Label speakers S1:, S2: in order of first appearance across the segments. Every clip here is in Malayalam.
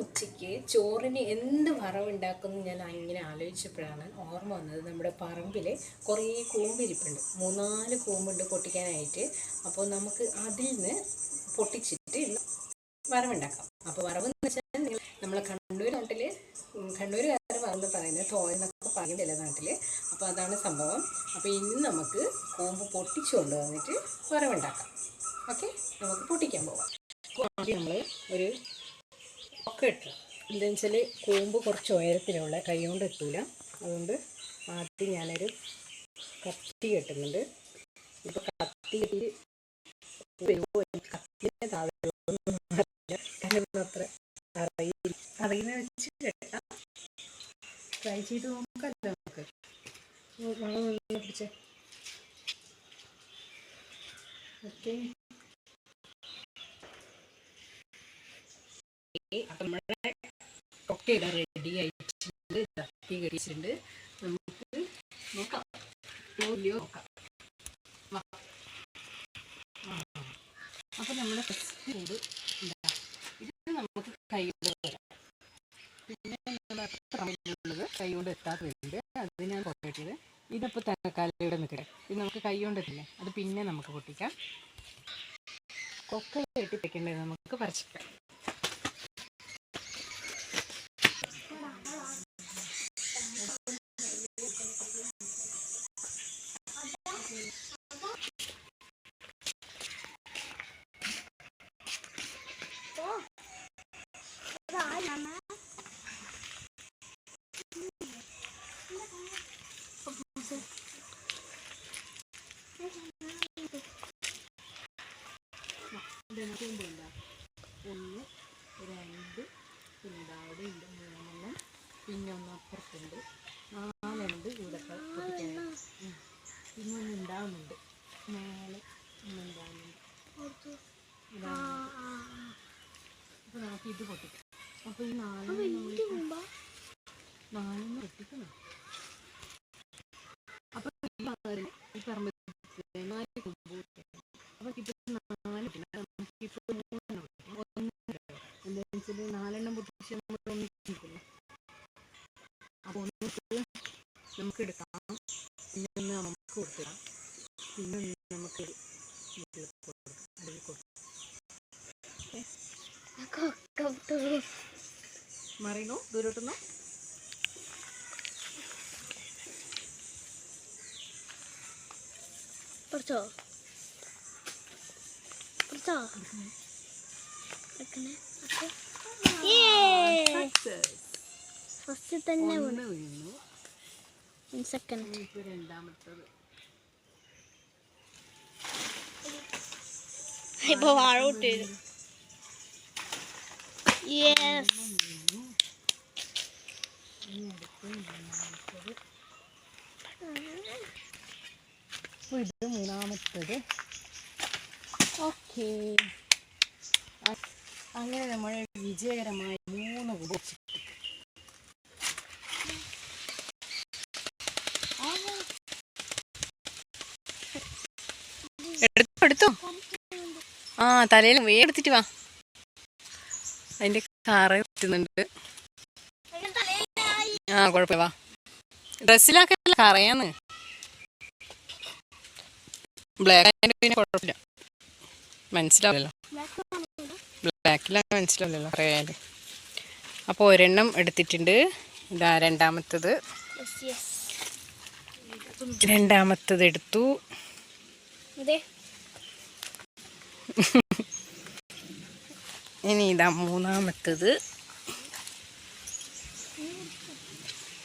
S1: ഉച്ചയ്ക്ക് ചോറിന് എന്ത് വറവുണ്ടാക്കുമെന്ന് ഞാൻ ഇങ്ങനെ ആലോചിച്ചപ്പോഴാണ് ഓർമ്മ വന്നത് നമ്മുടെ പറമ്പിൽ കുറേ കൂമ്പിരിപ്പുണ്ട്. മൂന്നാൽ കൂമ്പുണ്ട് പൊട്ടിക്കാനായിട്ട്. അപ്പോൾ നമുക്ക് അതിൽ നിന്ന് പൊട്ടിച്ചിട്ട് വറവുണ്ടാക്കാം. അപ്പോൾ വറവ് എന്ന് വെച്ചാൽ നിങ്ങൾ നമ്മളെ കണ്ണൂർ നാട്ടിൽ കണ്ണൂരുകാർ വറന്ന് പറയുന്നത് തോരനൊക്കെ പറയുന്നില്ല നാട്ടിൽ? അപ്പോൾ അതാണ് സംഭവം. അപ്പോൾ ഇന്ന് നമുക്ക് കൂമ്പ് പൊട്ടിച്ചു കൊണ്ടുവന്നിട്ട് വറവുണ്ടാക്കാം. ഓക്കെ? നമുക്ക് പൊട്ടിക്കാൻ പോവാം. നമ്മൾ ഒരു ഒക്കെ ഇട്ടു. എന്താണെന്ന് വെച്ചാൽ കൂമ്പ് കുറച്ച് ഉയരത്തിലുള്ള കൈ കൊണ്ട് എത്തൂല അതുകൊണ്ട് ആദ്യം ഞാനൊരു കത്തി കെട്ടുന്നുണ്ട്. ഇപ്പോൾ കത്തി കെട്ടി കത്തിന്റെ താഴെ അത്ര അറിയില്ല. അറിയുന്ന വെച്ച് കെട്ടാം. ട്രൈ ചെയ്ത് നോക്കാമല്ലോ നമുക്ക്. പിടിച്ചേ? ഓക്കെ അപ്പം നമ്മുടെ ഒക്കെ ഇവിടെ റെഡി ആയിട്ടുണ്ട്. തട്ടി കഴിച്ചിട്ടുണ്ട് നമുക്ക് നോക്കാം. ഓലിയോ നോക്കാം. അപ്പം നമ്മുടെ ഫസ്റ്റ് കൂട് ഇതാ. ഇത് നമുക്ക് കൈകൊണ്ട് വരാം. പിന്നെ നമ്മുടെ തമ്മിലുള്ളത് കൈകൊണ്ട് എത്താത്തതുണ്ട് അത് ഞാൻ പൊട്ടിയത് ഇതിപ്പോൾ തൽക്കാലം ഇവിടെ നിൽക്കട്ടെ ഇത് നമുക്ക് കൈകൊണ്ട് എത്തില്ലേ? അത് പിന്നെ നമുക്ക് പൊട്ടിക്കാം. കൊക്ക കെട്ടിപ്പിക്കേണ്ടത് നമുക്ക് പറിച്ചിക്കാം ഇതിനകത്തുണ്ട് ഒന്ന് രണ്ട് പിന്നെ അവിടെ ഉണ്ട്. മൂന്നെണ്ണം. പിന്നെ ഒന്ന് അപ്പുറത്തുണ്ട്. നാലുണ്ട് ഇവിടെ. പിന്നെ ഒന്ന് ഉണ്ടാവുന്നുണ്ട്. നാല് ഒന്ന് ഉണ്ടാവുന്നുണ്ട്. അപ്പോൾ നമുക്ക് ഇത് പൊട്ടിക്കാം. അപ്പോൾ ഈ നാലെണ്ണം നാലെണ്ണം പൊട്ടിക്കണം അപ്പോൾ ഈ നാല് ഈ പറമ്പ് നാല് കൊമ്പ് പൊട്ടിക്കണം. അപ്പോൾ ഇപ്പോൾ നാല് പിന്നെ നമുക്കിപ്പോൾ മൂന്നെണ്ണം ഉണ്ട്. ഒന്ന് എന്താണെന്ന് വെച്ചാൽ നാലെണ്ണം പൊട്ടിച്ച് നമ്മൾ ഒന്നിച്ച് നിൽക്കുന്നു അപ്പോൾ ഒന്നിച്ച് നമുക്ക് എടുക്കാം പിന്നെ നമുക്ക് കൊടുക്കാം പിന്നെ നമുക്ക് വീട്ടിൽ കൊടുക്കാം. അടുപ്പിൽ കൊടുക്കാം. മറിയണോ ദൂരോട്ടുന്നോ?
S2: വെക്കണേ. ഫസ്റ്റ് തന്നെ
S1: വീണു.
S2: സെക്കൻഡ് ഇപ്പൊ വാഴ യെസ്
S1: അപ്പോൾ ഇത് മൂന്നാമത്തത് ഓക്കെ അങ്ങനെ നമ്മൾ വിജയകരമായി മൂന്ന് ഉപയോഗിച്ചു എടുത്തോ? ആ തലയിൽ വേ എടുത്തിട്ട് വാ. അതിന്റെ കാറ് പറ്റുന്നുണ്ട് ആ കുഴപ്പമില്ല വാ. ഡ്രസ്സിലാക്കല്ല കറയാന്ന്. ബ്ലാക്ക് ആയതിന് പിന്നെ കുഴപ്പമില്ല. മനസ്സിലാവില്ലല്ലോ. ബ്ലാക്കിലാണ് മനസ്സിലാവില്ലല്ലോ അറിയാൽ അപ്പോൾ ഒരെണ്ണം എടുത്തിട്ടുണ്ട്. ഇതാ രണ്ടാമത്തത്. രണ്ടാമത്തത് എടുത്തു.
S2: അതെ
S1: ഇനി ഇതാ മൂന്നാമത്തത്.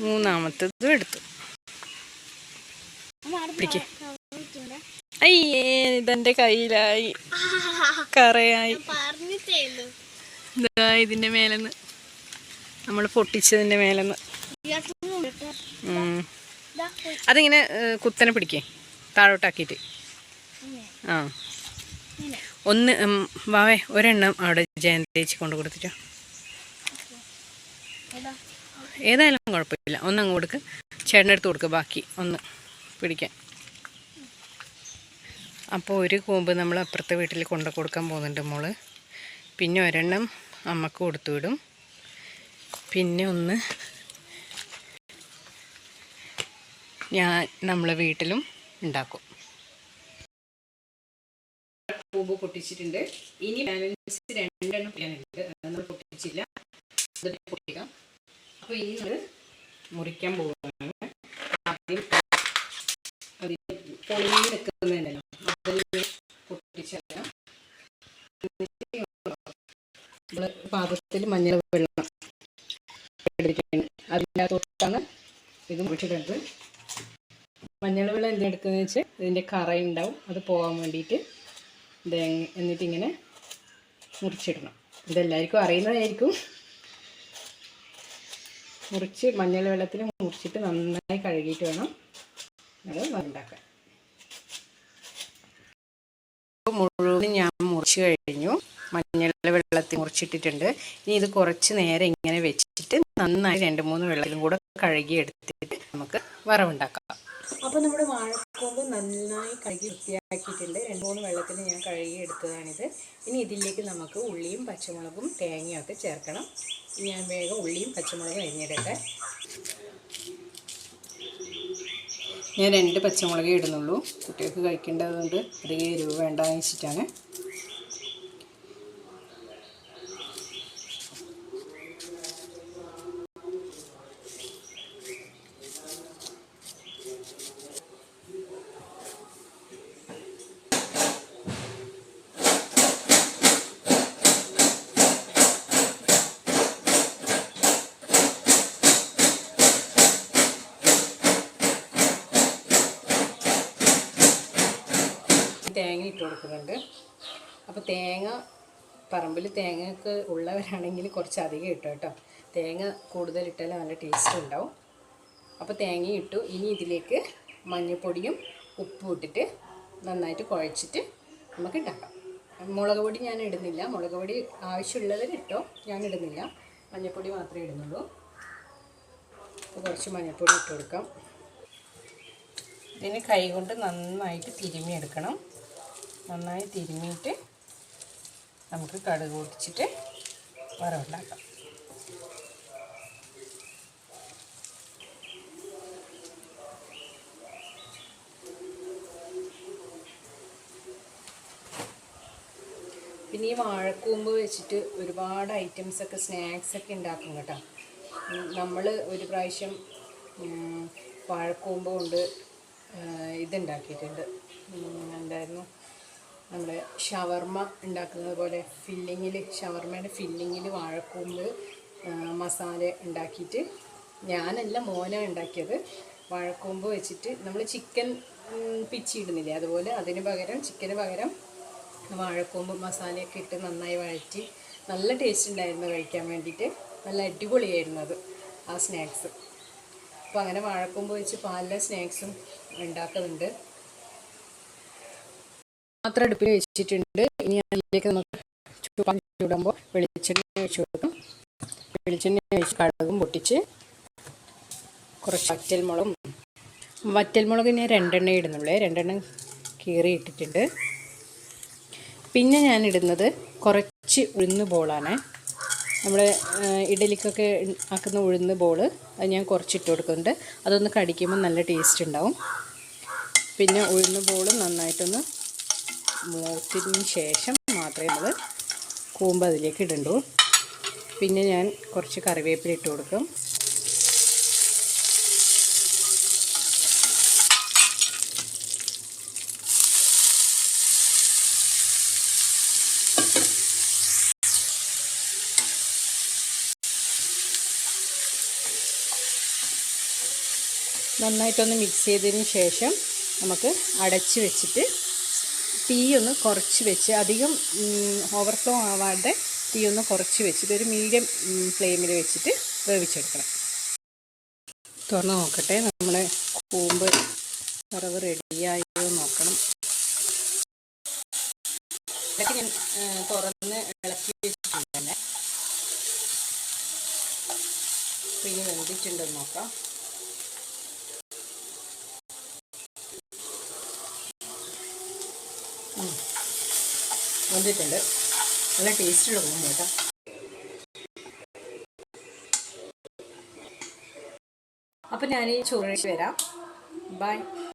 S1: മൂന്നാമത്തതും എടുത്തു. അയ്യേ ഇതെന്റെ കയ്യിലായി. കറയായി. ഇതാ ഇതിന്റെ മേലെന്ന്. നമ്മൾ പൊട്ടിച്ചതിന്റെ മേലെന്ന്. അതിങ്ങനെ കുത്തനെ പിടിക്കേ. താഴോട്ടാക്കിയിട്ട്. ആ. ഒന്ന് വാവേ ഒരെണ്ണം അവിടെ ജയന്തി ചേച്ചി കൊണ്ട് കൊടുത്തിട്ടോ. ഏതായാലും കുഴപ്പമില്ല. ഒന്നങ്ങ് കൊടുക്ക്. ചേട്ടനെടുത്ത് കൊടുക്ക്. ബാക്കി ഒന്ന് പിടിക്കാൻ അപ്പോൾ ഒരു കൂമ്പ് നമ്മൾ അപ്പുറത്തെ വീട്ടിൽ കൊണ്ട് കൊടുക്കാൻ പോകുന്നുണ്ട് മോൾ. പിന്നെ ഒരെണ്ണം അമ്മയ്ക്ക് കൊടുത്തു വിടും. പിന്നെ ഒന്ന് ഞാൻ നമ്മളെ വീട്ടിലും ഉണ്ടാക്കും. പൊട്ടിച്ചിട്ടുണ്ട്. ഇനി ബാലൻസ് രണ്ടെണ്ണം പൊട്ടിക്കാനുണ്ട്. നമ്മൾ പൊട്ടിച്ചില്ല. പൊട്ടിക്കാം. അപ്പോൾ ഇനി നമ്മൾ മുറിക്കാൻ പോകുന്നതാണ് ആദ്യം അതിൽ പൊളിഞ്ഞ് നിൽക്കുന്നുണ്ടല്ലോ. അതിൽ പൊട്ടിച്ചെല്ലാം. പാത്രത്തിൽ മഞ്ഞൾ വെള്ളം എടുക്കുകയാണ് അതിന്റെ അകത്തോട്ടാണ് ഇത് മുറിച്ചിടുന്നത്. മഞ്ഞൾ വെള്ളം എന്തെടുക്കുന്നതെന്ന് വെച്ചാൽ ഇതിന്റെ കറ ഉണ്ടാവും അത് പോകാൻ വേണ്ടിയിട്ട്. ഇത് എങ്- എന്നിട്ട് ഇങ്ങനെ മുറിച്ചിടണം. ഇതെല്ലാവർക്കും അറിയുന്നതായിരിക്കും. മുറിച്ച് മഞ്ഞൾ വെള്ളത്തിൽ മുറിച്ചിട്ട് നന്നായി കഴുകിയിട്ട് വേണം നമ്മൾ ഉണ്ടാക്കാൻ മുഴുവൻ ഞാൻ മുറിച്ച് കഴിഞ്ഞു. മഞ്ഞൾ വെള്ളത്തിൽ മുറിച്ചിട്ടിട്ടുണ്ട്. ഇനി ഇത് കുറച്ച് നേരം ഇങ്ങനെ വെച്ചിട്ട് നന്നായി രണ്ട് മൂന്ന് വെള്ളത്തിലും കൂടെ കഴുകി എടുത്തിട്ട് നമുക്ക് വറവുണ്ടാക്കാം. അപ്പോൾ നമ്മുടെ വാഴക്കൂമ്പ് നന്നായി കഴുകി വൃത്തിയാക്കിയിട്ടുണ്ട്. രണ്ട് മൂന്ന് വെള്ളത്തിൽ ഞാൻ കഴുകി എടുത്തതാണിത്. ഇനി ഇതിലേക്ക് നമുക്ക് ഉള്ളിയും പച്ചമുളകും തേങ്ങയും ഒക്കെ ചേർക്കണം ഞാൻ വേഗം ഉള്ളിയും പച്ചമുളകും അരിഞ്ഞെടുക്കാൻ ഞാൻ രണ്ട് പച്ചമുളകേ ഇടുന്നുള്ളൂ. കുട്ടികൾക്ക് കഴിക്കേണ്ടതുകൊണ്ട് അധികം എരിവ് വേണ്ടാന്ന് വെച്ചിട്ടാണ് തേങ്ങ ഇട്ട് കൊടുക്കുന്നുണ്ട്. അപ്പോൾ തേങ്ങ പറമ്പിൽ തേങ്ങയൊക്കെ ഉള്ളവരാണെങ്കിൽ കുറച്ച് അധികം ഇട്ടു കേട്ടോ. തേങ്ങ ഇട്ടാൽ നല്ല ടേസ്റ്റ് ഉണ്ടാവും. അപ്പോൾ തേങ്ങ ഇട്ടു. ഇനി ഇതിലേക്ക് മഞ്ഞൾപ്പൊടിയും ഉപ്പും ഇട്ടിട്ട് നന്നായിട്ട് കുഴച്ചിട്ട് നമുക്ക് ഉണ്ടാക്കാം മുളക് പൊടി ഞാൻ ഇടുന്നില്ല. മുളക് പൊടി ആവശ്യമുള്ളവർ ഇട്ടോ. ഞാൻ ഇടുന്നില്ല. മഞ്ഞൾപ്പൊടി മാത്രമേ ഇടുന്നുള്ളൂ. അപ്പോൾ കുറച്ച് മഞ്ഞൾപ്പൊടി ഇട്ട് കൊടുക്കാം. ഇതിന് കൈ കൊണ്ട് നന്നായിട്ട് തിരുമിയെടുക്കണം നന്നായി തിരുമിയിട്ട് നമുക്ക് കടുക് പൊട്ടിച്ചിട്ട് വറവുണ്ടാക്കാം പിന്നെ ഈ വാഴക്കൂമ്പ് വെച്ചിട്ട് ഒരുപാട് ഐറ്റംസൊക്കെ സ്നാക്സൊക്കെ ഉണ്ടാക്കും കേട്ടോ. നമ്മൾ ഒരു പ്രാവശ്യം വാഴക്കൂമ്പ് കൊണ്ട് ഇതുണ്ടാക്കിയിട്ടുണ്ട്. എന്തായിരുന്നു? നമ്മുടെ ഷവർമ്മ ഉണ്ടാക്കുന്നത് പോലെ ഫില്ലിങ്ങിൽ ഷവർമ്മയുടെ ഫില്ലിങ്ങിൽ വാഴക്കൂമ്പ് മസാല ഉണ്ടാക്കിയിട്ട് ഞാനല്ല മോന ഉണ്ടാക്കിയത്. വാഴക്കൂമ്പ് വെച്ചിട്ട് നമ്മൾ ചിക്കൻ പിച്ചിയിടുന്നില്ലേ അതുപോലെ അതിന് പകരം ചിക്കന് പകരം വാഴക്കൂമ്പ് മസാലയൊക്കെ ഇട്ട് നന്നായി വഴറ്റി നല്ല ടേസ്റ്റ് ഉണ്ടായിരുന്നു കഴിക്കാൻ വേണ്ടിയിട്ട്. നല്ല അടിപൊളിയായിരുന്നു അത് ആ സ്നാക്സ്. അപ്പോൾ അങ്ങനെ വാഴക്കൂമ്പ് വെച്ച് പാലിലെ സ്നാക്സും ഉണ്ടാക്കുന്നുണ്ട്. മാത്രം അടുപ്പിൽ വെച്ചിട്ടുണ്ട്. ഇനി അതിലേക്ക് നമുക്ക് ചൂടാൻ ചൂടുമ്പോൾ വെളിച്ചെണ്ണ ഒഴിച്ച് കൊടുക്കും. വെളിച്ചെണ്ണ ഒഴിച്ച് കടകും പൊട്ടിച്ച് കുറച്ച് വറ്റൽമുളകും. വറ്റൽമുളക് ഞാൻ രണ്ടെണ്ണ ഇടുന്നുള്ളേ. രണ്ടെണ്ണം കീറി ഇട്ടിട്ടുണ്ട്. പിന്നെ ഞാൻ ഇടുന്നത് കുറച്ച് ഉഴുന്ന് ബോളാണ്. നമ്മുടെ ഇഡലിക്കൊക്കെ ആക്കുന്ന ഉഴുന്ന് ബോൾ അത് ഞാൻ കുറച്ചിട്ട് കൊടുക്കുന്നുണ്ട്. അതൊന്ന് കടിക്കുമ്പോൾ നല്ല ടേസ്റ്റ് ഉണ്ടാവും. പിന്നെ ഉഴുന്ന് ബോളും നന്നായിട്ടൊന്ന് മൂത്തതിന് ശേഷം മാത്രമേ നമ്മൾ കൂമ്പ് അതിലേക്ക് ഇടണ്ടൂ. പിന്നെ ഞാൻ കുറച്ച് കറിവേപ്പില ഇട്ട് കൊടുക്കും. നന്നായിട്ടൊന്ന് മിക്സ് ചെയ്തതിന് ശേഷം നമുക്ക് അടച്ച് വെച്ചിട്ട് തീ ഒന്ന് കുറച്ച് വെച്ച് അധികം ഓവർഫ്ലോ ആവാതെ തീ ഒന്ന് കുറച്ച് വെച്ചിട്ട് ഒരു മീഡിയം ഫ്ലെയിമിൽ വെച്ചിട്ട് വേവിച്ചെടുക്കണം. തുറന്ന് നോക്കട്ടെ. നമ്മുടെ കൂമ്പ് വറവ് റെഡിയായോ നോക്കണം. ഇതൊക്കെ ഞാൻ തുറന്ന് ഇളക്കി വെച്ചിട്ടുണ്ട്. തന്നെ അപ്പോൾ ഇനി വെന്തിട്ടുണ്ടെന്ന് നോക്കാം. വെന്തിട്ടുണ്ട്. നല്ല ടേസ്റ്റുള്ള തോന്നുന്നു കേട്ടോ. അപ്പം ഞാൻ ചോറിച്ച് വരാം. ബൈ